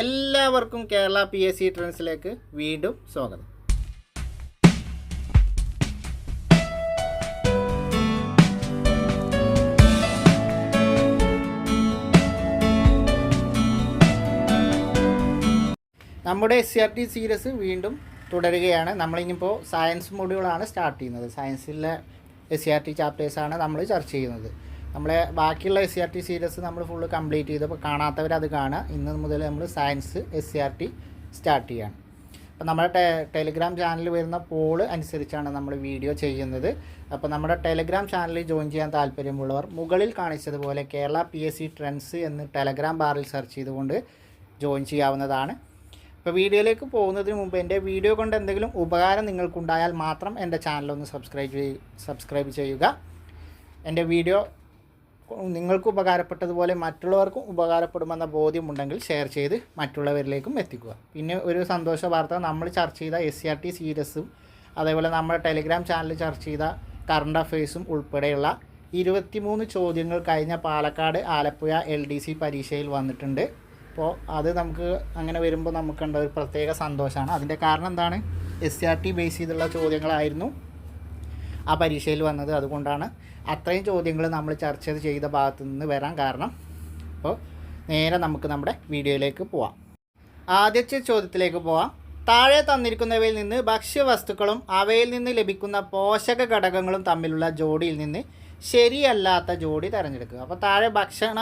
എല്ലാവർക്കും Kerala P S C ട്രെൻഡ്സിലേക്ക് വീണ്ടും സ്വാഗതം. നമ്മുടെ S C R T series വീണ്ടും തുടരുകയാണ്. നമ്മളിനിപ്പോൾ സയൻസ് മൊഡ്യൂളാണ് സ്റ്റാർട്ട് ചെയ്യുന്നത്. സയൻസിലെ എസ് സി ആർ ടി ചാപ്റ്റേഴ്സാണ് നമ്മൾ ചർച്ച ചെയ്യുന്നത്. നമ്മളെ ബാക്കിയുള്ള S C R T series നമ്മൾ ഫുള്ള് കംപ്ലീറ്റ് ചെയ്തപ്പോൾ കാണാത്തവർ അത് കാണുക. ഇന്ന് മുതൽ നമ്മൾ science S C R T start ചെയ്യാണ്. അപ്പോൾ നമ്മുടെ ടെ ടെലിഗ്രാം ചാനലിൽ വരുന്ന പോൾ അനുസരിച്ചാണ് നമ്മൾ വീഡിയോ ചെയ്യുന്നത്. അപ്പോൾ നമ്മുടെ ടെലിഗ്രാം ചാനലിൽ ജോയിൻ ചെയ്യാൻ താല്പര്യമുള്ളവർ മുകളിൽ കാണിച്ചതുപോലെ Kerala P S C trends എന്ന് ടെലഗ്രാം ബാറിൽ സെർച്ച് ചെയ്തുകൊണ്ട് ജോയിൻ ചെയ്യാവുന്നതാണ്. ഇപ്പോൾ വീഡിയോയിലേക്ക് പോകുന്നതിന് മുമ്പ് എന്റെ വീഡിയോ കൊണ്ട് എന്തെങ്കിലും ഉപകാരം നിങ്ങൾക്കുണ്ടായാൽ മാത്രം എന്റെ ചാനലൊന്ന് സബ്സ്ക്രൈബ് സബ്സ്ക്രൈബ് ചെയ്യുക. എന്റെ വീഡിയോ നിങ്ങൾക്ക് ഉപകാരപ്പെട്ടതുപോലെ മറ്റുള്ളവർക്കും ഉപകാരപ്പെടുമെന്ന ബോധ്യമുണ്ടെങ്കിൽ ഷെയർ ചെയ്ത് മറ്റുള്ളവരിലേക്കും എത്തിക്കുക. പിന്നെ ഒരു സന്തോഷ വാർത്ത നമ്മൾ ചർച്ച ചെയ്ത എസ് സി ആർ ടി സീരീസും അതേപോലെ നമ്മുടെ ടെലിഗ്രാം ചാനൽ ചർച്ച ചെയ്ത കറണ്ട് അഫയേഴ്സും ഉൾപ്പെടെയുള്ള ഇരുപത്തിമൂന്ന് ചോദ്യങ്ങൾ കഴിഞ്ഞ Palakkad Alappuzha L D C പരീക്ഷയിൽ വന്നിട്ടുണ്ട്. അപ്പോൾ അത് നമുക്ക് അങ്ങനെ വരുമ്പോൾ നമുക്കുണ്ട ഒരു പ്രത്യേക സന്തോഷമാണ് അതിന്റെ കാരണം എന്താണ്? S C R T base ചെയ്തുള്ള ചോദ്യങ്ങളായിരുന്നു. ആ പരീക്ഷയിൽ വന്നത്. അതുകൊണ്ടാണ് അത്രയും ചോദ്യങ്ങൾ നമ്മൾ ചർച്ച ചെയ്ത ഭാഗത്തു നിന്ന് വരാൻ കാരണം. അപ്പോൾ നേരെ നമുക്ക് നമ്മുടെ വീഡിയോയിലേക്ക് പോവാം. ആദ്യത്തെ ചോദ്യത്തിലേക്ക് പോവാം. താഴെ തന്നിരിക്കുന്നവയിൽ നിന്ന് ഭക്ഷ്യവസ്തുക്കളും അവയിൽ നിന്ന് ലഭിക്കുന്ന പോഷക ഘടകങ്ങളും തമ്മിലുള്ള ജോഡിയിൽ നിന്ന് ശരിയല്ലാത്ത ജോഡി തിരഞ്ഞെടുക്കുക. അപ്പോൾ താഴെ ഭക്ഷണ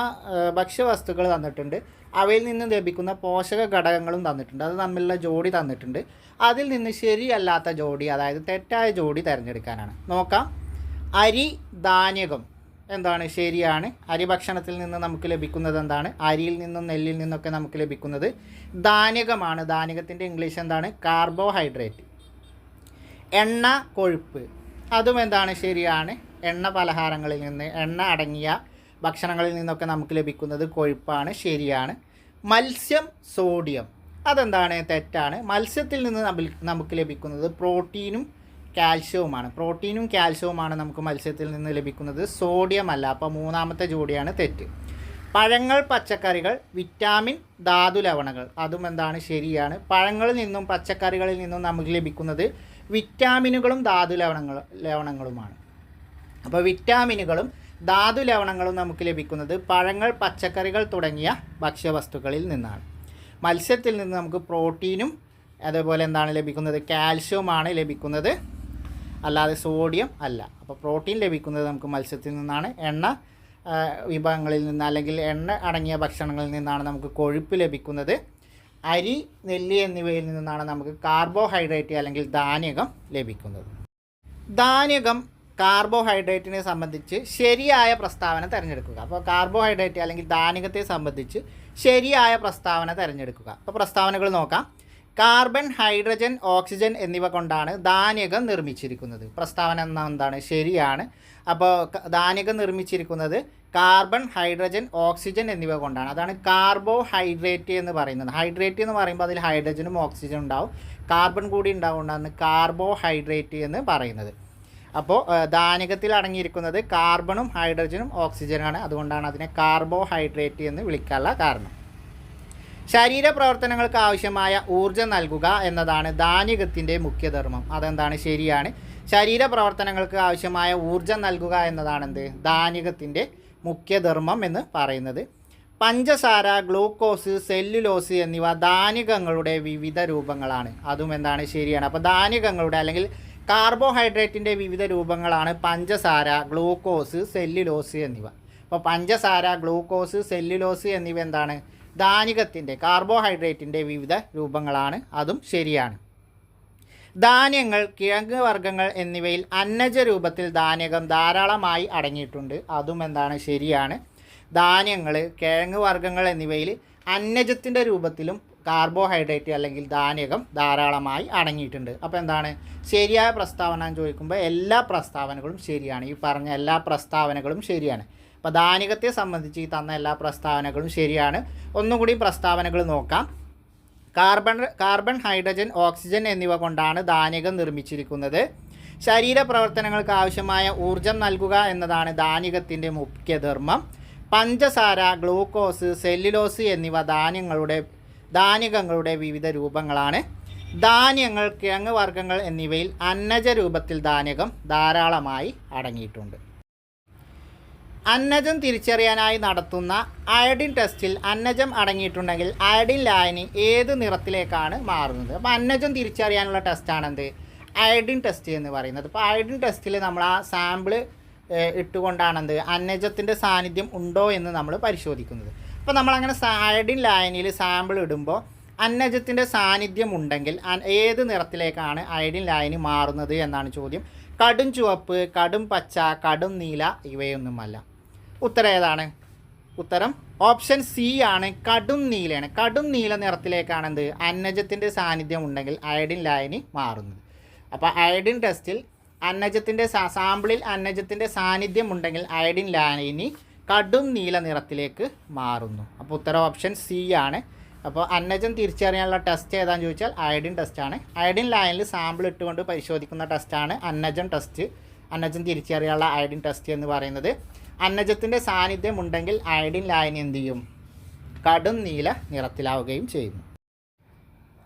ഭക്ഷ്യവസ്തുക്കൾ തന്നിട്ടുണ്ട്. അവയിൽ നിന്ന് ലഭിക്കുന്ന പോഷക ഘടകങ്ങളും തന്നിട്ടുണ്ട്. അത് തമ്മിലുള്ള ജോഡി തന്നിട്ടുണ്ട്. അതിൽ നിന്ന് ശരിയല്ലാത്ത ജോഡി അതായത് തെറ്റായ ജോഡി തിരഞ്ഞെടുക്കാനാണ്. നോക്കാം. അരി ധാന്യകം എന്താണ്? ശരിയാണ്. അരി ഭക്ഷണത്തിൽ നിന്ന് നമുക്ക് ലഭിക്കുന്നത് എന്താണ്? അരിയിൽ നിന്നും നെല്ലിൽ നിന്നൊക്കെ നമുക്ക് ലഭിക്കുന്നത് ധാന്യകമാണ്. ധാന്യകത്തിന്റെ ഇംഗ്ലീഷ് എന്താണ്? കാർബോഹൈഡ്രേറ്റ്. എണ്ണ കൊഴുപ്പ്. അതും എന്താണ്? ശരിയാണ്. എണ്ണ പലഹാരങ്ങളിൽ നിന്ന് എണ്ണ അടങ്ങിയ ഭക്ഷണങ്ങളിൽ നിന്നൊക്കെ നമുക്ക് ലഭിക്കുന്നത് കൊഴുപ്പാണ് ശരിയാണ്. മത്സ്യം സോഡിയം. അതെന്താണ്? തെറ്റാണ്. മത്സ്യത്തിൽ നിന്ന് നമുക്ക് ലഭിക്കുന്നത് പ്രോട്ടീനും കാൽഷ്യവുമാണ്. പ്രോട്ടീനും കാൽഷ്യവുമാണ് നമുക്ക് മത്സ്യത്തിൽ നിന്ന് ലഭിക്കുന്നത്. സോഡിയം അല്ല. അപ്പോൾ മൂന്നാമത്തെ ജോഡിയാണ് തെറ്റ്. പഴങ്ങൾ പച്ചക്കറികൾ വിറ്റാമിൻ ധാതു ലവണകൾ അതും എന്താണ്? ശരിയാണ്. പഴങ്ങളിൽ നിന്നും പച്ചക്കറികളിൽ നിന്നും നമുക്ക് ലഭിക്കുന്നത് വിറ്റാമിനുകളും ധാതു ലവണങ്ങൾ ലവണങ്ങളുമാണ്. അപ്പോൾ വിറ്റാമിനുകളും ധാതു ലവണങ്ങളും നമുക്ക് ലഭിക്കുന്നത് പഴങ്ങൾ പച്ചക്കറികൾ തുടങ്ങിയ ഭക്ഷ്യവസ്തുക്കളിൽ നിന്നാണ്. മത്സ്യത്തിൽ നിന്ന് നമുക്ക് പ്രോട്ടീനും അതേപോലെ എന്താണ് ലഭിക്കുന്നത്? കാൽഷ്യവുമാണ് ലഭിക്കുന്നത്. അല്ലാതെ സോഡിയം അല്ല. അപ്പോൾ പ്രോട്ടീൻ ലഭിക്കുന്നത് നമുക്ക് മത്സ്യത്തിൽ നിന്നാണ്. എണ്ണ വിഭവങ്ങളിൽ നിന്ന് അല്ലെങ്കിൽ എണ്ണ അടങ്ങിയ ഭക്ഷണങ്ങളിൽ നിന്നാണ് നമുക്ക് കൊഴുപ്പ് ലഭിക്കുന്നത്. അരി നെല്ലി എന്നിവയിൽ നിന്നാണ് നമുക്ക് കാർബോഹൈഡ്രേറ്റ് അല്ലെങ്കിൽ ധാന്യകം ലഭിക്കുന്നത്. ധാന്യകം കാർബോഹൈഡ്രേറ്റിനെ സംബന്ധിച്ച് ശരിയായ പ്രസ്താവന തിരഞ്ഞെടുക്കുക. അപ്പോൾ കാർബോഹൈഡ്രേറ്റ് അല്ലെങ്കിൽ ധാന്യകത്തെ സംബന്ധിച്ച് ശരിയായ പ്രസ്താവന തിരഞ്ഞെടുക്കുക. അപ്പോൾ പ്രസ്താവനകൾ നോക്കാം. കാർബൺ ഹൈഡ്രജൻ ഓക്സിജൻ എന്നിവ കൊണ്ടാണ് ധാന്യകം നിർമ്മിച്ചിരിക്കുന്നത്. പ്രസ്താവന എന്താണ്? ശരിയാണ്. അപ്പോൾ ധാന്യകം നിർമ്മിച്ചിരിക്കുന്നത് കാർബൺ ഹൈഡ്രജൻ ഓക്സിജൻ എന്നിവ കൊണ്ടാണ്. അതാണ് കാർബോഹൈഡ്രേറ്റ് എന്ന് പറയുന്നത്. ഹൈഡ്രേറ്റ് എന്ന് പറയുമ്പോൾ അതിൽ ഹൈഡ്രജനും ഓക്സിജനും ഉണ്ടാവും. കാർബൺ കൂടി ഉണ്ടാവുകൊണ്ടാണ് കാർബോഹൈഡ്രേറ്റ് എന്ന് പറയുന്നത്. അപ്പോൾ ധാനകത്തിൽ അടങ്ങിയിരിക്കുന്നത് കാർബണും ഹൈഡ്രജനും ഓക്സിജനാണ്. അതുകൊണ്ടാണ് അതിനെ കാർബോഹൈഡ്രേറ്റ് എന്ന് വിളിക്കാനുള്ള കാരണം. ശരീര പ്രവർത്തനങ്ങൾക്ക് ആവശ്യമായ ഊർജം നൽകുക എന്നതാണ് ധാന്യകത്തിന്റെ മുഖ്യധർമ്മം. അതെന്താണ്? ശരിയാണ്. ശരീര പ്രവർത്തനങ്ങൾക്ക് ആവശ്യമായ ഊർജം നൽകുക എന്നതാണ് എന്ത്? ധാന്യകത്തിന്റെ മുഖ്യധർമ്മം എന്ന് പറയുന്നത്. പഞ്ചസാര ഗ്ലൂക്കോസ് സെല്ലുലോസ് എന്നിവ ധാന്യകങ്ങളുടെ വിവിധ രൂപങ്ങളാണ്. അതും എന്താണ്? ശരിയാണ്. അപ്പോൾ ധാന്യകങ്ങളുടെ അല്ലെങ്കിൽ കാർബോഹൈഡ്രേറ്റിന്റെ വിവിധ രൂപങ്ങളാണ് പഞ്ചസാര ഗ്ലൂക്കോസ് സെല്ലുലോസ് എന്നിവ. അപ്പോൾ പഞ്ചസാര ഗ്ലൂക്കോസ് സെല്ലുലോസ് എന്നിവ എന്താണ്? ധാന്യകത്തിന്റെ കാർബോഹൈഡ്രേറ്റിന്റെ വിവിധ രൂപങ്ങളാണ്. അതും ശരിയാണ്. ധാന്യങ്ങൾ കിഴങ്ങ് വർഗങ്ങൾ എന്നിവയിൽ അന്നജ രൂപത്തിൽ ധാന്യകം ധാരാളമായി അടങ്ങിയിട്ടുണ്ട്. അതും എന്താണ്? ശരിയാണ്. ധാന്യങ്ങൾ കിഴങ്ങ് വർഗങ്ങൾ എന്നിവയിൽ അന്നജത്തിന്റെ രൂപത്തിലും കാർബോഹൈഡ്രേറ്റ് അല്ലെങ്കിൽ ധാന്യകം ധാരാളമായി അടങ്ങിയിട്ടുണ്ട്. അപ്പോൾ എന്താണ്? ശരിയായ പ്രസ്താവന എന്ന് ചോദിക്കുമ്പോൾ എല്ലാ പ്രസ്താവനകളും ശരിയാണ്. ഈ പറഞ്ഞ എല്ലാ പ്രസ്താവനകളും ശരിയാണ്. അപ്പോൾ ധാന്യകത്തെ സംബന്ധിച്ച് ഈ തന്ന എല്ലാ പ്രസ്താവനകളും ശരിയാണ്. ഒന്നും കൂടി പ്രസ്താവനകൾ നോക്കാം. കാർബൺ കാർബൺ ഹൈഡ്രജൻ ഓക്സിജൻ എന്നിവ കൊണ്ടാണ് ധാന്യകം നിർമ്മിച്ചിരിക്കുന്നത്. ശരീരപ്രവർത്തനങ്ങൾക്ക് ആവശ്യമായ ഊർജം നൽകുക എന്നതാണ് ധാന്യകത്തിന്റെ മുഖ്യധർമ്മം. പഞ്ചസാര ഗ്ലൂക്കോസ് സെല്ലുലോസ് എന്നിവ ധാന്യങ്ങളുടെ ധാന്യകങ്ങളുടെ വിവിധ രൂപങ്ങളാണ്. ധാന്യങ്ങൾ കിഴങ്ങ് വർഗങ്ങൾ എന്നിവയിൽ അന്നജ രൂപത്തിൽ ധാന്യകം ധാരാളമായി അടങ്ങിയിട്ടുണ്ട്. അന്നജം തിരിച്ചറിയാനായി നടത്തുന്ന അയഡിൻ ടെസ്റ്റിൽ അന്നജം അടങ്ങിയിട്ടുണ്ടെങ്കിൽ അയഡിൻ ലായനി ഏത് നിറത്തിലേക്കാണ് മാറുന്നത്? അപ്പോൾ അന്നജം തിരിച്ചറിയാനുള്ള ടെസ്റ്റാണെന്ത്? അയഡിൻ ടെസ്റ്റ് എന്ന് പറയുന്നത്. അപ്പോൾ അയഡിൻ ടെസ്റ്റിൽ നമ്മൾ ആ സാമ്പിൾ ഇട്ടുകൊണ്ടാണെന്ത്? അന്നജത്തിന്റെ സാന്നിധ്യം ഉണ്ടോ എന്ന് നമ്മൾ പരിശോധിക്കുന്നത്. അപ്പോൾ നമ്മളങ്ങനെ അയഡിൻ ലായനിയിൽ സാമ്പിൾ ഇടുമ്പോൾ അന്നജത്തിന്റെ സാന്നിധ്യം ഉണ്ടെങ്കിൽ ഏത് നിറത്തിലേക്കാണ് അയഡിൻ ലായനി മാറുന്നത് എന്നാണ് ചോദ്യം. കടും ചുവപ്പ് കടും പച്ച കടും നീല ഇവയൊന്നുമല്ല. ഉത്തരം ഏതാണ്? ഉത്തരം ഓപ്ഷൻ സി ആണ്. കടും നീലയാണ്. കടും നീല നിറത്തിലേക്കാണ് എന്ത്? അന്നജത്തിന്റെ സാന്നിധ്യം ഉണ്ടെങ്കിൽ അയഡിൻ ലായനി മാറുന്നത്. അപ്പോൾ അയഡിൻ ടെസ്റ്റിൽ അന്നജത്തിന്റെ സാമ്പിളിൽ അന്നജത്തിന്റെ സാന്നിധ്യം ഉണ്ടെങ്കിൽ അയഡിൻ ലായനി കടും നീല നിറത്തിലേക്ക് മാറുന്നു. അപ്പോൾ ഉത്തരം ഓപ്ഷൻ സി ആണ്. അപ്പോൾ അന്നജം തിരിച്ചറിയാനുള്ള ടെസ്റ്റ് ഏതാണെന്ന് ചോദിച്ചാൽ അയഡിൻ ടെസ്റ്റ് ആണ്. അയഡിൻ ലൈനിൽ സാമ്പിൾ ഇട്ടുകൊണ്ട് പരിശോധിക്കുന്ന ടെസ്റ്റാണ് അന്നജം ടെസ്റ്റ് അന്നജം തിരിച്ചറിയാനുള്ള അയഡിൻ ടെസ്റ്റ് എന്ന് പറയുന്നത്. അന്നജത്തിന്റെ സാന്നിധ്യം ഉണ്ടെങ്കിൽ അയഡിൻ ലൈൻ എന്ത് ചെയ്യും? കടും നീല നിറത്തിലാവുകയും ചെയ്യുന്നു.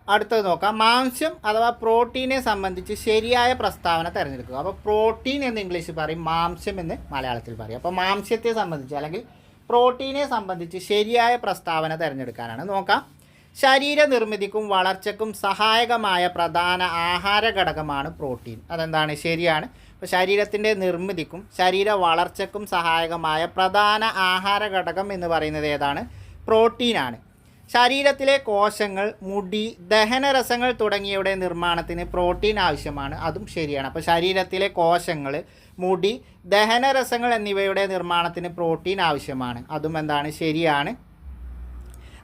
അടുത്തത് നോക്കാം. മാംസ്യം അഥവാ പ്രോട്ടീനെ സംബന്ധിച്ച് ശരിയായ പ്രസ്താവന തിരഞ്ഞെടുക്കുക. അപ്പോൾ പ്രോട്ടീൻ എന്ന് ഇംഗ്ലീഷിൽ പറയും മാംസ്യം എന്ന് മലയാളത്തിൽ പറയും. അപ്പോൾ മാംസ്യത്തെ സംബന്ധിച്ച് അല്ലെങ്കിൽ പ്രോട്ടീനെ സംബന്ധിച്ച് ശരിയായ പ്രസ്താവന തിരഞ്ഞെടുക്കാനാണ്. നോക്കാം. ശരീര നിർമ്മിതിക്കും വളർച്ചയ്ക്കും സഹായകമായ പ്രധാന ആഹാര ഘടകമാണ് പ്രോട്ടീൻ. അതെന്താണ്? ശരിയാണ്. അപ്പോൾ ശരീരത്തിന്റെ നിർമ്മിതിക്കും ശരീര വളർച്ചയ്ക്കും സഹായകമായ പ്രധാന ആഹാര ഘടകം എന്ന് പറയുന്നത് ഏതാണ്? പ്രോട്ടീനാണ്. ശരീരത്തിലെ കോശങ്ങൾ മുടി ദഹനരസങ്ങൾ തുടങ്ങിയവയുടെ നിർമ്മാണത്തിന് പ്രോട്ടീൻ ആവശ്യമാണ്. അതും ശരിയാണ്. അപ്പോൾ ശരീരത്തിലെ കോശങ്ങൾ മുടി ദഹനരസങ്ങൾ എന്നിവയുടെ നിർമ്മാണത്തിന് പ്രോട്ടീൻ ആവശ്യമാണ്. അതും എന്താണ്? ശരിയാണ്.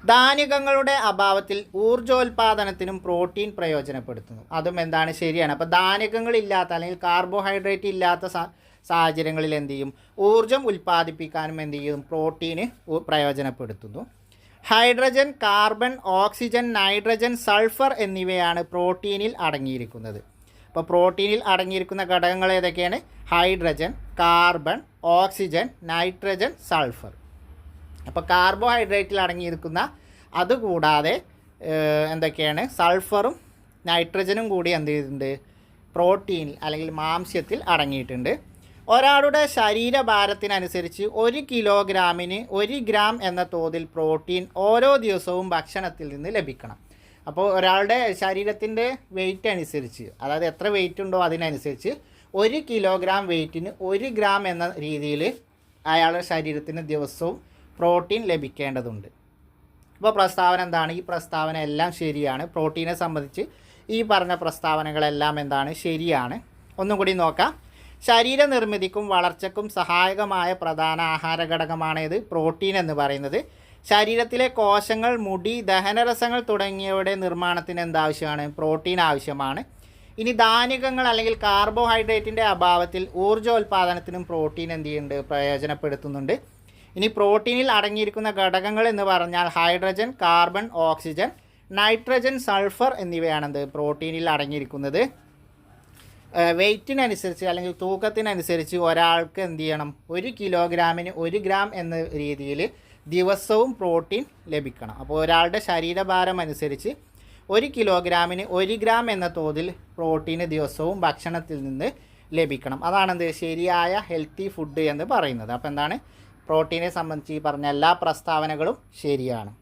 ധാന്യകങ്ങളുടെ അഭാവത്തിൽ ഊർജോൽപാദനത്തിനും പ്രോട്ടീൻ പ്രയോജനപ്പെടുത്തുന്നു. അതും എന്താണ്? ശരിയാണ്. അപ്പോൾ ധാന്യകങ്ങളില്ലാത്ത അല്ലെങ്കിൽ കാർബോഹൈഡ്രേറ്റ് ഇല്ലാത്ത സാഹചര്യങ്ങളിൽ എന്ത് ചെയ്യും? ഊർജം ഉൽപ്പാദിപ്പിക്കാനും എന്ത് ചെയ്യും? പ്രോട്ടീന് പ്രയോജനപ്പെടുത്തുന്നു. Hydrogen carbon oxygen nitrogen sulphur എന്നിവയാണ് പ്രോട്ടീനിൽ അടങ്ങിയിരിക്കുന്നത്. അപ്പോൾ പ്രോട്ടീനിൽ അടങ്ങിയിരിക്കുന്ന ഘടകങ്ങൾ ഏതൊക്കെയാണ്? Hydrogen carbon oxygen nitrogen sulphur. അപ്പോൾ കാർബോഹൈഡ്രേറ്റിൽ അടങ്ങിയിരിക്കുന്ന അതുകൂടാതെ എന്തൊക്കെയാണ്? സൾഫറും നൈട്രജനും കൂടി എന്ത് ചെയ്തിട്ടുണ്ട്? പ്രോട്ടീനിൽ അല്ലെങ്കിൽ മാംസ്യത്തിൽ അടങ്ങിയിട്ടുണ്ട്. ഒരാളുടെ ശരീരഭാരത്തിനനുസരിച്ച് ഒരു കിലോഗ്രാമിന് ഒരു ഗ്രാം എന്ന തോതിൽ പ്രോട്ടീൻ ഓരോ ദിവസവും ഭക്ഷണത്തിൽ നിന്ന് ലഭിക്കണം. അപ്പോൾ ഒരാളുടെ ശരീരത്തിന്റെ വെയിറ്റ് അനുസരിച്ച് അതായത് എത്ര വെയിറ്റ് ഉണ്ടോ അതിനനുസരിച്ച് ഒരു കിലോഗ്രാം വെയിറ്റിന് ഒരു ഗ്രാം എന്ന രീതിയിൽ അയാളുടെ ശരീരത്തിന് ദിവസവും പ്രോട്ടീൻ ലഭിക്കേണ്ടതുണ്ട്. ഇപ്പോൾ പ്രസ്താവന എന്താണ്? ഈ പ്രസ്താവന എല്ലാം ശരിയാണ്. പ്രോട്ടീനെ സംബന്ധിച്ച് ഈ പറഞ്ഞ പ്രസ്താവനകളെല്ലാം എന്താണ്? ശരിയാണ്. ഒന്നും കൂടി നോക്കാം. ശരീര നിർമ്മിതിക്കും വളർച്ചയ്ക്കും സഹായകമായ പ്രധാന ആഹാര ഘടകമാണേത് പ്രോട്ടീൻ എന്ന് പറയുന്നത്. ശരീരത്തിലെ കോശങ്ങൾ മുടി ദഹനരസങ്ങൾ തുടങ്ങിയവയുടെ നിർമ്മാണത്തിന് എന്താവശ്യമാണ് പ്രോട്ടീൻ ആവശ്യമാണ്. ഇനി ധാന്യകങ്ങൾ അല്ലെങ്കിൽ കാർബോഹൈഡ്രേറ്റിന്റെ അഭാവത്തിൽ ഊർജോൽപാദനത്തിനും പ്രോട്ടീൻ എന്ത് ചെയ്യുന്നുണ്ട്? പ്രയോജനപ്പെടുത്തുന്നുണ്ട്. ഇനി പ്രോട്ടീനിൽ അടങ്ങിയിരിക്കുന്ന ഘടകങ്ങൾ എന്ന് പറഞ്ഞാൽ hydrogen carbon oxygen nitrogen sulphur എന്നിവയാണെന്ത്? പ്രോട്ടീനിൽ അടങ്ങിയിരിക്കുന്നത്. വെയിറ്റിനനുസരിച്ച് അല്ലെങ്കിൽ തൂക്കത്തിനനുസരിച്ച് ഒരാൾക്ക് എന്ത് ചെയ്യണം? ഒരു കിലോഗ്രാമിന് ഒരു ഗ്രാം എന്ന രീതിയിൽ ദിവസവും പ്രോട്ടീൻ ലഭിക്കണം. അപ്പോൾ ഒരാളുടെ ശരീരഭാരം അനുസരിച്ച് ഒരു കിലോഗ്രാമിന് ഒരു ഗ്രാം എന്ന തോതിൽ പ്രോട്ടീൻ ദിവസവും ഭക്ഷണത്തിൽ നിന്ന് ലഭിക്കണം. അതാണെന്ത്? ശരിയായ ഹെൽത്തി ഫുഡ് എന്ന് പറയുന്നത്. അപ്പോൾ എന്താണ്? പ്രോട്ടീനെ സംബന്ധിച്ച് ഈ പറഞ്ഞ എല്ലാ പ്രസ്താവനകളും ശരിയാണ്.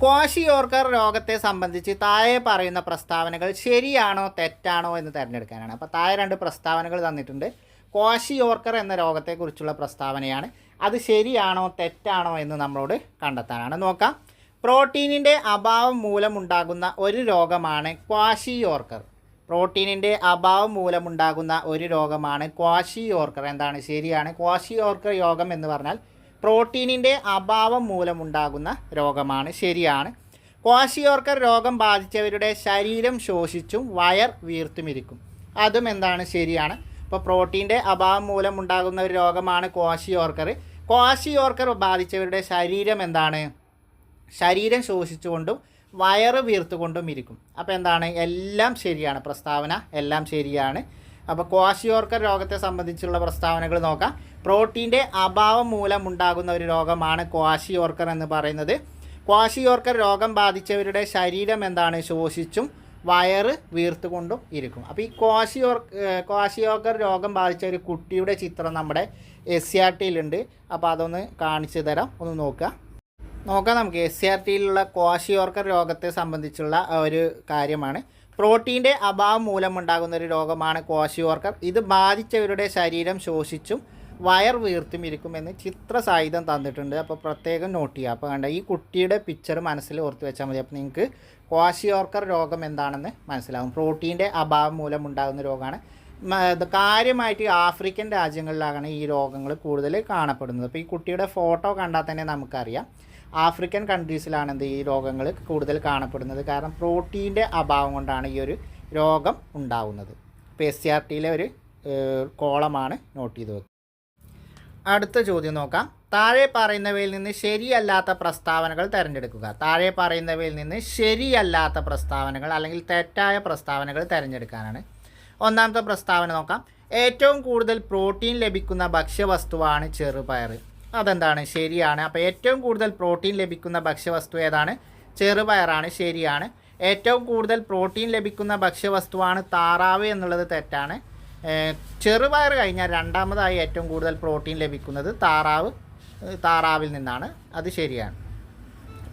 ക്വാഷിയോർക്കർ രോഗത്തെ സംബന്ധിച്ച് താഴെ പറയുന്ന പ്രസ്താവനകൾ ശരിയാണോ തെറ്റാണോ എന്ന് തിരഞ്ഞെടുക്കാനാണ്. അപ്പോൾ താഴെ രണ്ട് പ്രസ്താവനകൾ തന്നിട്ടുണ്ട്. ക്വാഷിയോർക്കർ എന്ന രോഗത്തെക്കുറിച്ചുള്ള പ്രസ്താവനയാണ്. അത് ശരിയാണോ തെറ്റാണോ എന്ന് നമ്മളോട് കണ്ടെത്താനാണ്. നോക്കാം. പ്രോട്ടീനിന്റെ അഭാവം മൂലമുണ്ടാകുന്ന ഒരു രോഗമാണ് ക്വാഷിയോർക്കർ പ്രോട്ടീനിന്റെ അഭാവം മൂലമുണ്ടാകുന്ന ഒരു രോഗമാണ് ക്വാഷിയോർക്കർ എന്താണ്? ശരിയാണ്. ക്വാഷിയോർക്കർ രോഗം എന്ന് പറഞ്ഞാൽ പ്രോട്ടീനിന്റെ അഭാവം മൂലമുണ്ടാകുന്ന രോഗമാണ്. ശരിയാണ്. കോശിയോർക്കർ രോഗം ബാധിച്ചവരുടെ ശരീരം ശോഷിച്ചും വയർ വീർത്തുമിരിക്കും. അതും എന്താണ്? ശരിയാണ്. ഇപ്പോൾ പ്രോട്ടീന്റെ അഭാവം മൂലമുണ്ടാകുന്ന ഒരു രോഗമാണ് കോശിയോർക്കർ കോശിയോർക്കർ ബാധിച്ചവരുടെ ശരീരം എന്താണ്? ശരീരം ശോഷിച്ചുകൊണ്ടും വയറ് വീർത്തുകൊണ്ടും ഇരിക്കും. അപ്പോൾ എന്താണ്? എല്ലാം ശരിയാണ്. പ്രസ്താവന എല്ലാം ശരിയാണ്. അപ്പോൾ ക്വാഷിയോർക്കർ രോഗത്തെ സംബന്ധിച്ചുള്ള പ്രസ്താവനകൾ നോക്കാം. പ്രോട്ടീന്റെ അഭാവം മൂലം ഉണ്ടാകുന്ന ഒരു രോഗമാണ് ക്വാഷിയോർക്കർ എന്ന് പറയുന്നത്. ക്വാഷിയോർക്കർ രോഗം ബാധിച്ചവരുടെ ശരീരം എന്താണ്? ശോഷിച്ചും വയറ് വീർത്തുകൊണ്ടും ഇരിക്കും. അപ്പോൾ ഈ ക്വാഷിയോർ ക്വാഷിയോർക്കർ രോഗം ബാധിച്ച ഒരു കുട്ടിയുടെ ചിത്രം നമ്മുടെ എസ് സി ആർ ടിയിലുണ്ട് അപ്പോൾ അതൊന്ന് കാണിച്ചു തരാം. ഒന്ന് നോക്കുക നോക്കാം നമുക്ക്. എസ് സി ആർ ടിയിലുള്ള ക്വാഷിയോർക്കർ രോഗത്തെ സംബന്ധിച്ചുള്ള ഒരു കാര്യമാണ്. പ്രോട്ടീന്റെ അഭാവം മൂലമുണ്ടാകുന്ന ഒരു രോഗമാണ് ക്വാഷിയോർക്കർ ഇത് ബാധിച്ചവരുടെ ശരീരം ശോഷിച്ചും വയർ വീർത്തും ഇരിക്കുമെന്ന് ചിത്രസായുധം തന്നിട്ടുണ്ട്. അപ്പോൾ പ്രത്യേകം നോട്ട് ചെയ്യുക. അപ്പോൾ കണ്ട ഈ കുട്ടിയുടെ പിക്ചർ മനസ്സിൽ ഓർത്ത് വെച്ചാൽ മതി. അപ്പോൾ നിങ്ങൾക്ക് ക്വാഷിയോർക്കർ രോഗം എന്താണെന്ന് മനസ്സിലാവും. പ്രോട്ടീന്റെ അഭാവം മൂലം ഉണ്ടാകുന്ന രോഗമാണ് കാര്യമായിട്ട് ആഫ്രിക്കൻ രാജ്യങ്ങളിലാണ് ഈ രോഗങ്ങൾ കൂടുതൽ കാണപ്പെടുന്നത്. അപ്പോൾ ഈ കുട്ടിയുടെ ഫോട്ടോ കണ്ടാൽ തന്നെ നമുക്കറിയാം. ആഫ്രിക്കൻ കൺട്രീസിലാണ് എന്ത് ഈ രോഗങ്ങൾ കൂടുതൽ കാണപ്പെടുന്നത്. കാരണം പ്രോട്ടീന്റെ അഭാവം കൊണ്ടാണ് ഈ ഒരു രോഗം ഉണ്ടാവുന്നത്. ഇപ്പോൾ എസ് സി ആർ ടിയിലെ ഒരു കോളമാണ് നോട്ട് ചെയ്ത് വെക്കുക അടുത്ത ചോദ്യം നോക്കാം. താഴെ പറയുന്നവയിൽ നിന്ന് ശരിയല്ലാത്ത പ്രസ്താവനകൾ തിരഞ്ഞെടുക്കുക. താഴെ പറയുന്നവയിൽ നിന്ന് ശരിയല്ലാത്ത പ്രസ്താവനകൾ അല്ലെങ്കിൽ തെറ്റായ പ്രസ്താവനകൾ തിരഞ്ഞെടുക്കാനാണ്. ഒന്നാമത്തെ പ്രസ്താവന നോക്കാം. ഏറ്റവും കൂടുതൽ പ്രോട്ടീൻ ലഭിക്കുന്ന ഭക്ഷ്യവസ്തുവാണ് ചെറുപയർ അതെന്താണ്? ശരിയാണ്. അപ്പോൾ ഏറ്റവും കൂടുതൽ പ്രോട്ടീൻ ലഭിക്കുന്ന ഭക്ഷ്യവസ്തു ഏതാണ്? ചെറുപയറാണ്. ശരിയാണ്. ഏറ്റവും കൂടുതൽ പ്രോട്ടീൻ ലഭിക്കുന്ന ഭക്ഷ്യവസ്തുവാണ് താറാവ് എന്നുള്ളത് തെറ്റാണ്. ചെറുപയർ കഴിഞ്ഞാൽ രണ്ടാമതായി ഏറ്റവും കൂടുതൽ പ്രോട്ടീൻ ലഭിക്കുന്നത് താറാവ് താറാവിൽ നിന്നാണ്. അത് ശരിയാണ്.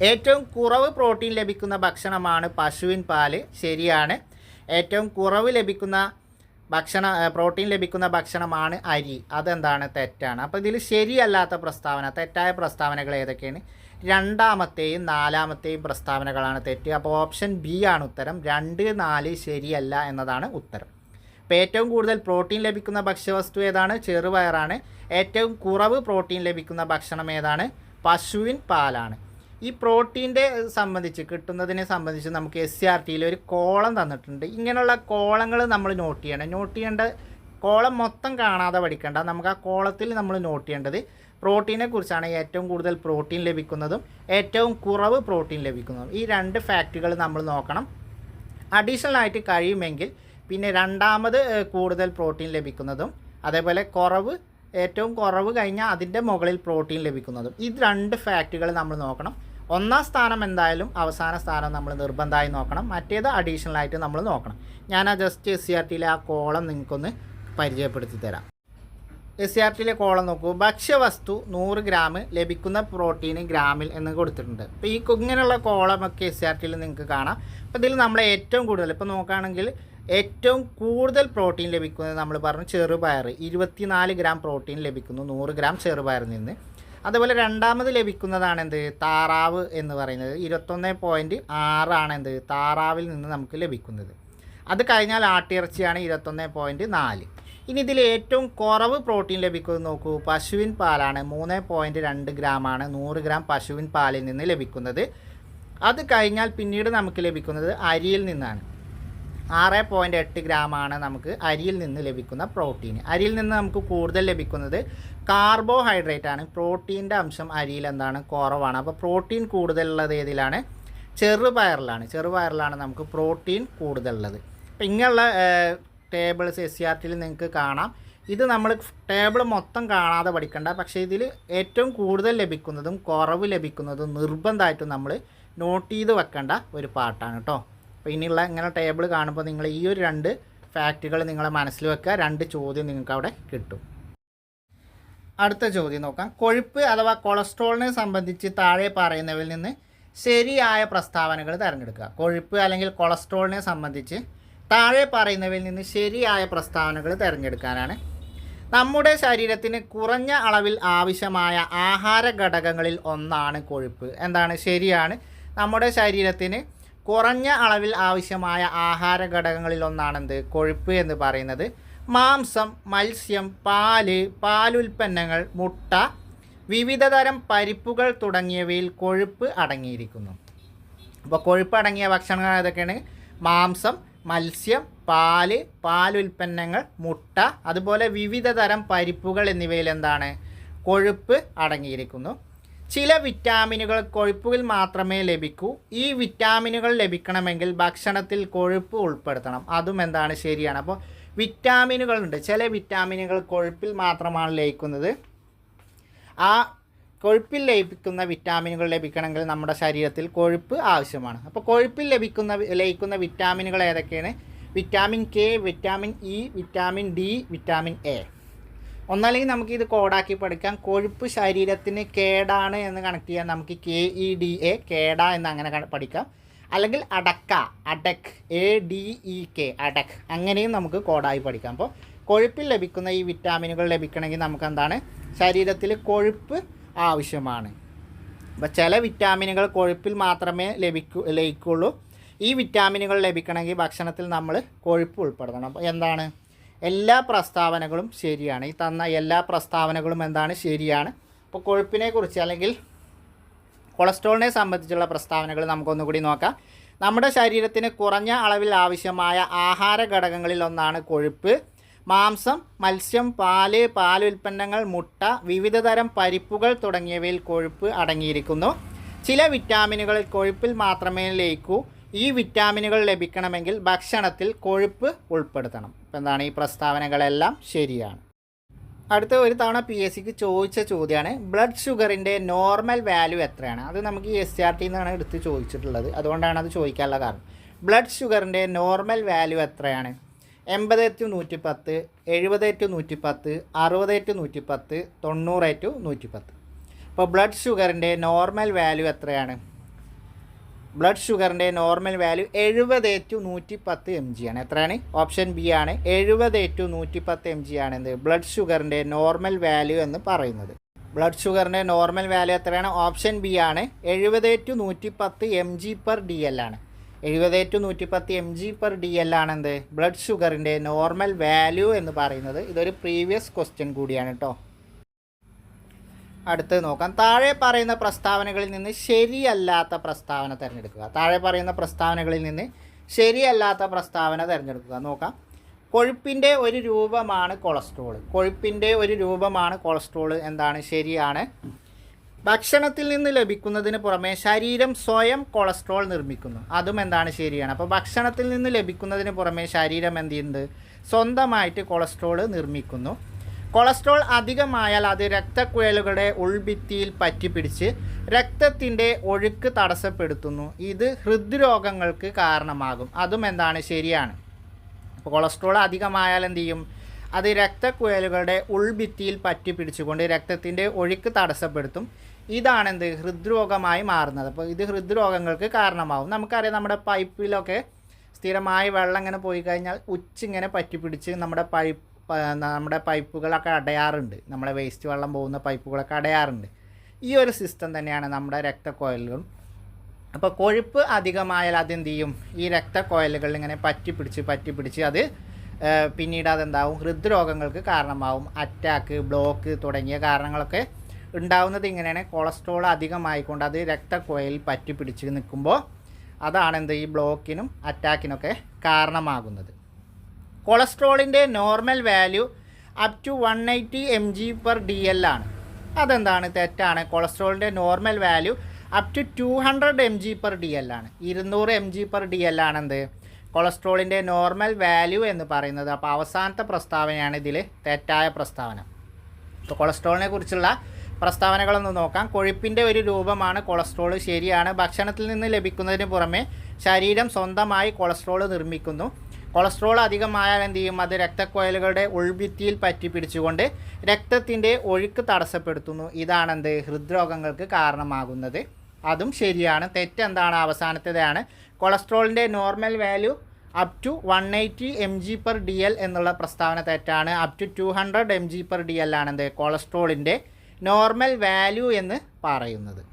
ഏറ്റവും കുറവ് പ്രോട്ടീൻ ലഭിക്കുന്ന ഭക്ഷണമാണ് പശുവിൻ പാൽ. ശരിയാണ്. ഏറ്റവും കുറവ് ലഭിക്കുന്ന ഭക്ഷണ പ്രോട്ടീൻ ലഭിക്കുന്ന ഭക്ഷണമാണ് അരി. അതെന്താണ്? തെറ്റാണ്. അപ്പോൾ ഇതിൽ ശരിയല്ലാത്ത പ്രസ്താവന തെറ്റായ പ്രസ്താവനകൾ ഏതൊക്കെയാണ്? രണ്ടാമത്തെയും നാലാമത്തെയും പ്രസ്താവനകളാണ് തെറ്റ്. അപ്പോൾ ഓപ്ഷൻ ബി ആണ് ഉത്തരം. രണ്ട് നാല് ശരിയല്ല എന്നതാണ് ഉത്തരം. ഇപ്പോൾ ഏറ്റവും കൂടുതൽ പ്രോട്ടീൻ ലഭിക്കുന്ന ഭക്ഷ്യവസ്തു ഏതാണ്? ചെറുപയറാണ്. ഏറ്റവും കുറവ് പ്രോട്ടീൻ ലഭിക്കുന്ന ഭക്ഷണം ഏതാണ്? പശുവിൻ പാലാണ്. ഈ പ്രോട്ടീന്റെ സംബന്ധിച്ച് കിട്ടുന്നതിനെ സംബന്ധിച്ച് നമുക്ക് എസ് സി ആർ ടിയിൽ ഒരു കോളം തന്നിട്ടുണ്ട്. ഇങ്ങനെയുള്ള കോളങ്ങൾ നമ്മൾ നോട്ട് ചെയ്യണം. നോട്ട് ചെയ്യേണ്ട കോളം മൊത്തം കാണാതെ പഠിക്കേണ്ട. നമുക്ക് ആ കോളത്തിൽ നമ്മൾ നോട്ട് ചെയ്യേണ്ടത് പ്രോട്ടീനെ കുറിച്ചാണ് ഏറ്റവും കൂടുതൽ പ്രോട്ടീൻ ലഭിക്കുന്നതും ഏറ്റവും കുറവ് പ്രോട്ടീൻ ലഭിക്കുന്നതും. ഈ രണ്ട് ഫാക്റ്റുകൾ നമ്മൾ നോക്കണം. അഡീഷണൽ ആയിട്ട് കഴിയുമെങ്കിൽ പിന്നെ രണ്ടാമത് കൂടുതൽ പ്രോട്ടീൻ ലഭിക്കുന്നതും അതേപോലെ കുറവ് ഏറ്റവും കുറവ് കഴിഞ്ഞാൽ അതിന്റെ മുകളിൽ പ്രോട്ടീൻ ലഭിക്കുന്നതും. ഇത് രണ്ട് ഫാക്റ്റുകൾ നമ്മൾ നോക്കണം. ഒന്നാം സ്ഥാനം എന്തായാലും അവസാന സ്ഥാനം നമ്മൾ നിർബന്ധമായി നോക്കണം. മറ്റേത് അഡീഷണൽ ആയിട്ട് നമ്മൾ നോക്കണം. ഞാൻ ആ ജസ്റ്റ് എസ് സി ആർ ടിയിലെ ആ കോളം നിങ്ങൾക്കൊന്ന് പരിചയപ്പെടുത്തി തരാം. എസ് സി ആർ ടിയിലെ കോളം നോക്കൂ. ഭക്ഷ്യവസ്തു നൂറ് ഗ്രാം ലഭിക്കുന്ന പ്രോട്ടീൻ ഗ്രാമിൽ എന്ന് കൊടുത്തിട്ടുണ്ട്. അപ്പോൾ ഈ ഇങ്ങനെയുള്ള കോളമൊക്കെ എസ് സി ആർ ടിയിൽ നിങ്ങൾക്ക് കാണാം. അപ്പോൾ ഇതിൽ നമ്മൾ ഏറ്റവും കൂടുതൽ ഇപ്പോൾ നോക്കുകയാണെങ്കിൽ ഏറ്റവും കൂടുതൽ പ്രോട്ടീൻ ലഭിക്കുന്നത് നമ്മൾ പറഞ്ഞു ചെറുപയർ ഇരുപത്തിനാല് ഗ്രാം പ്രോട്ടീൻ ലഭിക്കുന്നു നൂറ് ഗ്രാം ചെറുപയറിൽ നിന്ന്. അതുപോലെ രണ്ടാമത് ലഭിക്കുന്നതാണ് എന്ത്? താറാവ് എന്ന് പറയുന്നത്. ഇരുപത്തൊന്ന് പോയിന്റ് ആറാണ് എന്ത്? താറാവിൽ നിന്ന് നമുക്ക് ലഭിക്കുന്നത്. അത് കഴിഞ്ഞാൽ ആട്ടിറച്ചിയാണ് ഇരുപത്തൊന്ന് പോയിന്റ് നാല്. ഇനി ഇതിൽ ഏറ്റവും കുറവ് പ്രോട്ടീൻ ലഭിക്കുന്നത് നോക്കൂ. പശുവിൻ പാലാണ് മൂന്ന് പോയിന്റ് രണ്ട് ഗ്രാമാണ് നൂറ് ഗ്രാം പശുവിൻ പാലിൽ നിന്ന് ലഭിക്കുന്നത്. അത് കഴിഞ്ഞാൽ പിന്നീട് നമുക്ക് ലഭിക്കുന്നത് അരിയിൽ നിന്നാണ്. ആറ് പോയിന്റ് എട്ട് ഗ്രാമാണ് നമുക്ക് അരിയിൽ നിന്ന് ലഭിക്കുന്ന പ്രോട്ടീൻ അരിയിൽ നിന്ന് നമുക്ക് കൂടുതൽ ലഭിക്കുന്നത് കാർബോഹൈഡ്രേറ്റ് ആണ്. പ്രോട്ടീന്റെ അംശം അരിയിൽ എന്താണ്? കുറവാണ്. അപ്പോൾ പ്രോട്ടീൻ കൂടുതലുള്ളത് ഏതിലാണ്? ചെറുപയറിലാണ്. ചെറുപയറിലാണ് നമുക്ക് പ്രോട്ടീൻ കൂടുതലുള്ളത്. അപ്പോൾ ഇങ്ങനെയുള്ള ടേബിൾസ് എസ് സി ആർ ടിയിൽ നിങ്ങൾക്ക് കാണാം. ഇത് നമ്മൾ ടേബിൾ മൊത്തം കാണാതെ പഠിക്കണ്ട. പക്ഷേ ഇതിൽ ഏറ്റവും കൂടുതൽ ലഭിക്കുന്നതും കുറവ് ലഭിക്കുന്നതും നിർബന്ധമായിട്ടും നമ്മൾ നോട്ട് ചെയ്ത് വെക്കേണ്ട ഒരു പാട്ടാണ് കേട്ടോ. അപ്പോൾ ഇനിയുള്ള ഇങ്ങനെ ടേബിൾ കാണുമ്പോൾ നിങ്ങൾ ഈ ഒരു രണ്ട് ഫാക്റ്റുകൾ നിങ്ങളെ മനസ്സിൽ വെക്കുക. രണ്ട് ചോദ്യം നിങ്ങൾക്ക് അവിടെ കിട്ടും. അടുത്ത ചോദ്യം നോക്കാം. കൊഴുപ്പ് അഥവാ കൊളസ്ട്രോളിനെ സംബന്ധിച്ച് താഴെ പറയുന്നവയിൽ നിന്ന് ശരിയായ പ്രസ്താവനകൾ തിരഞ്ഞെടുക്കുക. കൊഴുപ്പ് അല്ലെങ്കിൽ കൊളസ്ട്രോളിനെ സംബന്ധിച്ച് താഴെ പറയുന്നവയിൽ നിന്ന് ശരിയായ പ്രസ്താവനകൾ തിരഞ്ഞെടുക്കാനാണ്. നമ്മുടെ ശരീരത്തിന് കുറഞ്ഞ അളവിൽ ആവശ്യമായ ആഹാര ഘടകങ്ങളിൽ ഒന്നാണ് കൊഴുപ്പ്. എന്താണ്? ശരിയാണ്. നമ്മുടെ ശരീരത്തിന് കുറഞ്ഞ അളവിൽ ആവശ്യമായ ആഹാര ഘടകങ്ങളിൽ ഒന്നാണെന്ത് കൊഴുപ്പ് എന്ന് പറയുന്നത്. മാംസം മത്സ്യം പാൽ പാലുൽപ്പന്നങ്ങൾ മുട്ട വിവിധതരം പരിപ്പുകൾ തുടങ്ങിയവയിൽ കൊഴുപ്പ് അടങ്ങിയിരിക്കുന്നു. അപ്പോൾ കൊഴുപ്പ് അടങ്ങിയ ഭക്ഷണങ്ങൾ ഏതൊക്കെയാണ്? മാംസം മത്സ്യം പാൽ പാലുൽപ്പന്നങ്ങൾ മുട്ട അതുപോലെ വിവിധ തരം പരിപ്പുകൾ എന്നിവയിൽ എന്താണ്? കൊഴുപ്പ് അടങ്ങിയിരിക്കുന്നു. ചില വിറ്റാമിനുകൾ കൊഴുപ്പിൽ മാത്രമേ ലഭിക്കൂ. ഈ വിറ്റാമിനുകൾ ലഭിക്കണമെങ്കിൽ ഭക്ഷണത്തിൽ കൊഴുപ്പ് ഉൾപ്പെടുത്തണം. അതും എന്താണ്? ശരിയാണ്. അപ്പോൾ വിറ്റാമിനുകളുണ്ട്. ചില വിറ്റാമിനുകൾ കൊഴുപ്പിൽ മാത്രമാണ് ലയിക്കുന്നത്. ആ കൊഴുപ്പിൽ ലയിപ്പിക്കുന്ന വിറ്റാമിനുകൾ ലഭിക്കണമെങ്കിൽ നമ്മുടെ ശരീരത്തിൽ കൊഴുപ്പ് ആവശ്യമാണ്. അപ്പോൾ കൊഴുപ്പിൽ ലഭിക്കുന്ന ലയിക്കുന്ന വിറ്റാമിനുകൾ ഏതൊക്കെയാണ്? Vitamin K vitamin E vitamin D vitamin A. ഒന്നല്ലെങ്കിൽ നമുക്ക് ഇത് കോഡാക്കി പഠിക്കാം. കൊഴുപ്പ് ശരീരത്തിന് കേടാണ് എന്ന് കണക്ട് ചെയ്യാൻ നമുക്ക് കെ ഇ ഡി എ കേട എന്ന് അങ്ങനെ പഠിക്കാം. അല്ലെങ്കിൽ അടക്ക അടക് എ ഡി ഇ കെ അടക്. അങ്ങനെയും നമുക്ക് കോഡായി പഠിക്കാം. അപ്പോൾ കൊഴുപ്പിൽ ലഭിക്കുന്ന ഈ വിറ്റാമിനുകൾ ലഭിക്കണമെങ്കിൽ നമുക്ക് എന്താണ്? ശരീരത്തിൽ കൊഴുപ്പ് ആവശ്യമാണ്. അപ്പോൾ ചില വിറ്റാമിനുകൾ കൊഴുപ്പിൽ മാത്രമേ ലഭിക്കൂ ലയിക്കുള്ളൂ. ഈ വിറ്റാമിനുകൾ ലഭിക്കണമെങ്കിൽ ഭക്ഷണത്തിൽ നമ്മൾ കൊഴുപ്പ് ഉൾപ്പെടുത്തണം അപ്പോൾ എന്താണ്? എല്ലാ പ്രസ്താവനകളും ശരിയാണ്. ഈ തന്ന എല്ലാ പ്രസ്താവനകളും എന്താണ്? ശരിയാണ്. അപ്പോൾ കൊഴുപ്പിനെ കുറിച്ച് അല്ലെങ്കിൽ കൊളസ്ട്രോളിനെ സംബന്ധിച്ചുള്ള പ്രസ്താവനകൾ നമുക്കൊന്നുകൂടി നോക്കാം. നമ്മുടെ ശരീരത്തിന് കുറഞ്ഞ അളവിൽ ആവശ്യമായ ആഹാര ഘടകങ്ങളിൽ ഒന്നാണ് കൊഴുപ്പ്. മാംസം മത്സ്യം പാൽ പാലുൽപ്പന്നങ്ങൾ മുട്ട വിവിധതരം പരിപ്പുകൾ തുടങ്ങിയവയിൽ കൊഴുപ്പ് അടങ്ങിയിരിക്കുന്നു. ചില വിറ്റാമിനുകൾ കൊഴുപ്പിൽ മാത്രമേ ലയിക്കൂ. ഈ വിറ്റാമിനുകൾ ലഭിക്കണമെങ്കിൽ ഭക്ഷണത്തിൽ കൊഴുപ്പ് ഉൾപ്പെടുത്തണം. ഇപ്പം എന്താണ് ഈ പ്രസ്താവനകളെല്ലാം ശരിയാണ്. അടുത്ത ഒരു തവണ പി എസ് സിക്ക് ചോദിച്ച ചോദ്യമാണ് ബ്ലഡ് ഷുഗറിന്റെ നോർമൽ വാല്യൂ എത്രയാണ്? അത് നമുക്ക് ഈ എസ് ആർ ടി നിന്നാണ് എടുത്ത് ചോദിച്ചിട്ടുള്ളത്. അതുകൊണ്ടാണ് അത് ചോദിക്കാനുള്ള കാരണം. ബ്ലഡ് ഷുഗറിന്റെ നോർമൽ വാല്യൂ എത്രയാണ്? എൺപത് ടു നൂറ്റി പത്ത് എഴുപത് ടു നൂറ്റി പത്ത് അറുപത് ടു നൂറ്റി പത്ത് തൊണ്ണൂറ് ടു നൂറ്റി പത്ത് അപ്പോൾ ബ്ലഡ് ഷുഗറിന്റെ നോർമൽ വാല്യൂ എത്രയാണ്? ബ്ലഡ് ഷുഗറിന്റെ നോർമൽ വാല്യൂ എഴുപത് ടു നൂറ്റി പത്ത് എം ജി ആണ്. എത്രയാണ്? ഓപ്ഷൻ ബി ആണ്. എഴുപത് ടു നൂറ്റി പത്ത് എം ജി ആണ് എന്ത്? ബ്ലഡ് ഷുഗറിന്റെ നോർമൽ വാല്യൂ എന്ന് പറയുന്നത്. ബ്ലഡ് ഷുഗറിന്റെ നോർമൽ വാല്യൂ എത്രയാണ്? ഓപ്ഷൻ ബി ആണ്. എഴുപത് ടു നൂറ്റി പത്ത് M G per D L ആണ്. എഴുപത് ടു നൂറ്റി പത്ത് M G per D L ആണെന്ത് blood ഷുഗറിന്റെ നോർമൽ വാല്യൂ എന്ന് പറയുന്നത്. ഇതൊരു പ്രീവിയസ് ക്വസ്റ്റ്യൻ കൂടിയാണ് കേട്ടോ. അടുത്തത് നോക്കാം. താഴെ പറയുന്ന പ്രസ്താവനകളിൽ നിന്ന് ശരിയല്ലാത്ത പ്രസ്താവന തിരഞ്ഞെടുക്കുക. താഴെ പറയുന്ന പ്രസ്താവനകളിൽ നിന്ന് ശരിയല്ലാത്ത പ്രസ്താവന തിരഞ്ഞെടുക്കുക. നോക്കാം. കൊഴുപ്പിന്റെ ഒരു രൂപമാണ് കൊളസ്ട്രോൾ കൊഴുപ്പിന്റെ ഒരു രൂപമാണ് കൊളസ്ട്രോൾ എന്താണ്? ശരിയാണ്. ഭക്ഷണത്തിൽ നിന്ന് ലഭിക്കുന്നതിന് പുറമെ ശരീരം സ്വയം കൊളസ്ട്രോൾ നിർമ്മിക്കുന്നു. അതും എന്താണ്? ശരിയാണ്. അപ്പോൾ ഭക്ഷണത്തിൽ നിന്ന് ലഭിക്കുന്നതിന് പുറമെ ശരീരം എന്ത് ചെയ്യുന്നത് സ്വന്തമായിട്ട് കൊളസ്ട്രോൾ നിർമ്മിക്കുന്നു. കൊളസ്ട്രോൾ അധികമായാൽ അത് രക്തക്കുഴലുകളുടെ ഉൾഭിത്തിയിൽ പറ്റിപ്പിടിച്ച് രക്തത്തിന്റെ ഒഴുക്ക് തടസ്സപ്പെടുത്തുന്നു. ഇത് ഹൃദ്രോഗങ്ങൾക്ക് കാരണമാകും. അതും എന്താണ്? ശരിയാണ്. കൊളസ്ട്രോൾ അധികമായാൽ എന്ത് ചെയ്യും? അത് രക്തക്കുഴലുകളുടെ ഉൾഭിത്തിയിൽ പറ്റി പിടിച്ചുകൊണ്ട് രക്തത്തിന്റെ ഒഴുക്ക് തടസ്സപ്പെടുത്തും. ഇതാണെന്ത് ഹൃദ്രോഗമായി മാറുന്നത്. അപ്പോൾ ഇത് ഹൃദ്രോഗങ്ങൾക്ക് കാരണമാകും. നമുക്കറിയാം നമ്മുടെ പൈപ്പിലൊക്കെ സ്ഥിരമായി വെള്ളം ഇങ്ങനെ പോയി കഴിഞ്ഞാൽ ഉച്ചിങ്ങനെ പറ്റി പിടിച്ച് നമ്മുടെ പൈപ്പ് നമ്മുടെ പൈപ്പുകളൊക്കെ അടയാറുണ്ട്. നമ്മുടെ വേസ്റ്റ് വെള്ളം പോകുന്ന പൈപ്പുകളൊക്കെ അടയാറുണ്ട്. ഈ ഒരു സിസ്റ്റം തന്നെയാണ് നമ്മുടെ രക്തക്കോയലുകളും. അപ്പോൾ കൊഴുപ്പ് അധികമായാൽ അതെന്ത് ചെയ്യും ഈ രക്തക്കോയലുകളിൽ ഇങ്ങനെ പറ്റി പിടിച്ച് പറ്റി പിടിച്ച് അത് പിന്നീട് അതെന്താവും? ഹൃദ്രോഗങ്ങൾക്ക് കാരണമാവും. അറ്റാക്ക് ബ്ലോക്ക് തുടങ്ങിയ കാരണങ്ങളൊക്കെ ഉണ്ടാവുന്നത് ഇങ്ങനെയാണ്. കൊളസ്ട്രോൾ അധികമായിക്കൊണ്ട് അത് രക്തക്കുഴലിൽ പറ്റി പിടിച്ച് നിൽക്കുമ്പോൾ അതാണ് എന്ത്? ഈ ബ്ലോക്കിനും അറ്റാക്കിനൊക്കെ കാരണമാകുന്നത്. കൊളസ്ട്രോളിന്റെ normal value up to one eighty M G per D L ആണ്. അതെന്താണ്? തെറ്റാണ്. കൊളസ്ട്രോളിന്റെ normal value up to two hundred M G per D L ആണ്. ഇരുന്നൂറ് M G per D L ആണെന്ത്? കൊളസ്ട്രോളിന്റെ നോർമൽ വാല്യൂ എന്ന് പറയുന്നത്. അപ്പോൾ അവസാനത്തെ പ്രസ്താവനയാണ് ഇതിൽ തെറ്റായ പ്രസ്താവന. അപ്പോൾ കൊളസ്ട്രോളിനെ കുറിച്ചുള്ള പ്രസ്താവനകളൊന്ന് നോക്കാം. കൊഴുപ്പിന്റെ ഒരു രൂപമാണ് കൊളസ്ട്രോൾ ശരിയാണ്. ഭക്ഷണത്തിൽ നിന്ന് ലഭിക്കുന്നതിന് പുറമെ ശരീരം സ്വന്തമായി കൊളസ്ട്രോൾ നിർമ്മിക്കുന്നു. കൊളസ്ട്രോൾ അധികമായാൽ എന്ത് ചെയ്യും? അത് രക്തക്കുഴലുകളുടെ ഉൾഭിത്തിയിൽ പറ്റി പിടിച്ചുകൊണ്ട് രക്തത്തിന്റെ ഒഴുക്ക് തടസ്സപ്പെടുത്തുന്നു. ഇതാണെന്ത്? ഹൃദ്രോഗങ്ങൾക്ക് കാരണമാകുന്നത്. അതും ശരിയാണ്. തെറ്റെന്താണ്? അവസാനത്തേതാണ്. കൊളസ്ട്രോളിന്റെ normal value up to one eighty M G per D L എന്നുള്ള പ്രസ്താവന തെറ്റാണ്. Up to two hundred M G per D L ആണെന്ത്? കൊളസ്ട്രോളിന്റെ നോർമൽ വാല്യൂ എന്ന് പറയുന്നത്.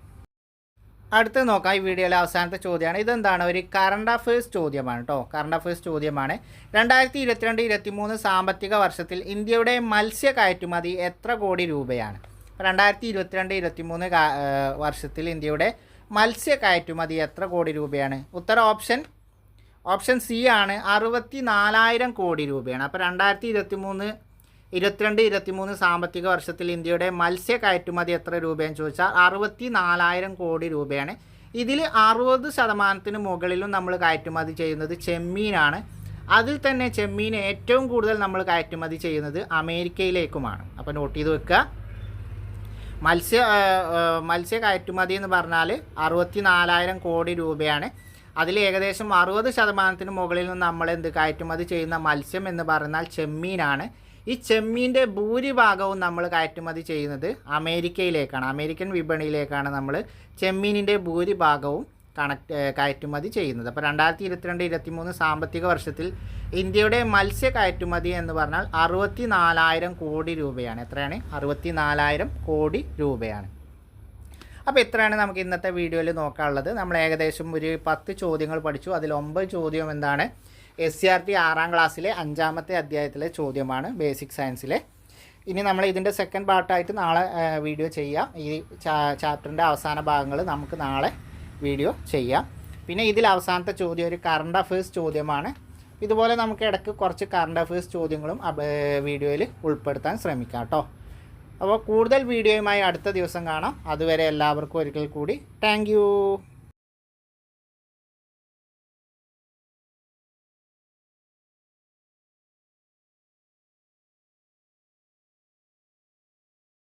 അടുത്ത് നോക്കാം. ഈ വീഡിയോയിലെ അവസാനത്തെ ചോദ്യമാണ്. ഇതെന്താണ്? ഒരു കറണ്ട് അഫയേഴ്സ് ചോദ്യമാണ് കേട്ടോ കറണ്ട് അഫയേഴ്സ് ചോദ്യമാണ്. രണ്ടായിരത്തി ഇരുപത്തിരണ്ട് ഇരുപത്തി മൂന്ന് സാമ്പത്തിക വർഷത്തിൽ ഇന്ത്യയുടെ മത്സ്യ കയറ്റുമതി എത്ര കോടി രൂപയാണ്? രണ്ടായിരത്തി ഇരുപത്തിരണ്ട് ഇരുപത്തി മൂന്ന് വർഷത്തിൽ ഇന്ത്യയുടെ മത്സ്യ കയറ്റുമതി എത്ര കോടി രൂപയാണ്? ഉത്തര ഓപ്ഷൻ ഓപ്ഷൻ സി ആണ്. അറുപത്തി നാലായിരം കോടി രൂപയാണ്. അപ്പോൾ രണ്ടായിരത്തി ഇരുപത്തി മൂന്ന് ഇരുപത്തിരണ്ട് ഇരുപത്തി മൂന്ന് സാമ്പത്തിക വർഷത്തിൽ ഇന്ത്യയുടെ മത്സ്യ കയറ്റുമതി എത്ര രൂപയെന്ന് ചോദിച്ചാൽ അറുപത്തി നാലായിരം കോടി രൂപയാണ്. ഇതിൽ അറുപത് ശതമാനത്തിന് മുകളിലും നമ്മൾ കയറ്റുമതി ചെയ്യുന്നത് ചെമ്മീനാണ്. അതിൽ തന്നെ ചെമ്മീൻ ഏറ്റവും കൂടുതൽ നമ്മൾ കയറ്റുമതി ചെയ്യുന്നത് അമേരിക്കയിലേക്കുമാണ്. അപ്പോൾ നോട്ട് ചെയ്ത് വെക്കുക. മത്സ്യ മത്സ്യ കയറ്റുമതി എന്ന് പറഞ്ഞാൽ അറുപത്തി നാലായിരം കോടി രൂപയാണ്. അതിൽ ഏകദേശം അറുപത് ശതമാനത്തിന് മുകളിൽ നിന്ന് നമ്മൾ എന്ത് കയറ്റുമതി ചെയ്യുന്ന മത്സ്യം എന്ന് പറഞ്ഞാൽ ചെമ്മീനാണ്. ഈ ചെമ്മീന്റെ ഭൂരിഭാഗവും നമ്മൾ കയറ്റുമതി ചെയ്യുന്നത് അമേരിക്കയിലേക്കാണ്. അമേരിക്കൻ വിപണിയിലേക്കാണ് നമ്മൾ ചെമ്മീനിന്റെ ഭൂരിഭാഗവും കണക്ട് കയറ്റുമതി ചെയ്യുന്നത്. അപ്പോൾ രണ്ടായിരത്തി ഇരുപത്തിരണ്ട് ഇരുപത്തി മൂന്ന് സാമ്പത്തിക വർഷത്തിൽ ഇന്ത്യയുടെ മത്സ്യ കയറ്റുമതി എന്ന് പറഞ്ഞാൽ അറുപത്തി നാലായിരം കോടി രൂപയാണ്. എത്രയാണ്? അറുപത്തി നാലായിരം കോടി രൂപയാണ്. അപ്പോൾ ഇത്രയാണ് നമുക്ക് ഇന്നത്തെ വീഡിയോയിൽ നോക്കാനുള്ളത്. നമ്മൾ ഏകദേശം ഒരു പത്ത് ചോദ്യങ്ങൾ പഠിച്ചു. അതിൽ ഒമ്പത് ചോദ്യം എന്താണ്? എസ് സി ആർ ടി ആറാം ക്ലാസ്സിലെ അഞ്ചാമത്തെ അധ്യായത്തിലെ ചോദ്യമാണ് ബേസിക് സയൻസിലെ ഇനി നമ്മൾ ഇതിന്റെ സെക്കൻഡ് പാർട്ടായിട്ട് നാളെ വീഡിയോ ചെയ്യാം. ഈ ചാപ്റ്ററിന്റെ അവസാന ഭാഗങ്ങൾ നമുക്ക് നാളെ വീഡിയോ ചെയ്യാം. പിന്നെ ഇതിൽ അവസാനത്തെ ചോദ്യം ഒരു കറണ്ട് അഫയേഴ്സ് ചോദ്യമാണ്. ഇതുപോലെ നമുക്ക് ഇടയ്ക്ക് കുറച്ച് കറണ്ട് അഫയേഴ്സ് ചോദ്യങ്ങളും വീഡിയോയിൽ ഉൾപ്പെടുത്താൻ ശ്രമിക്കാം കേട്ടോ. അപ്പോൾ കൂടുതൽ വീഡിയോയുമായി അടുത്ത ദിവസം കാണാം. അതുവരെ എല്ലാവർക്കും ഒരിക്കൽ കൂടി താങ്ക്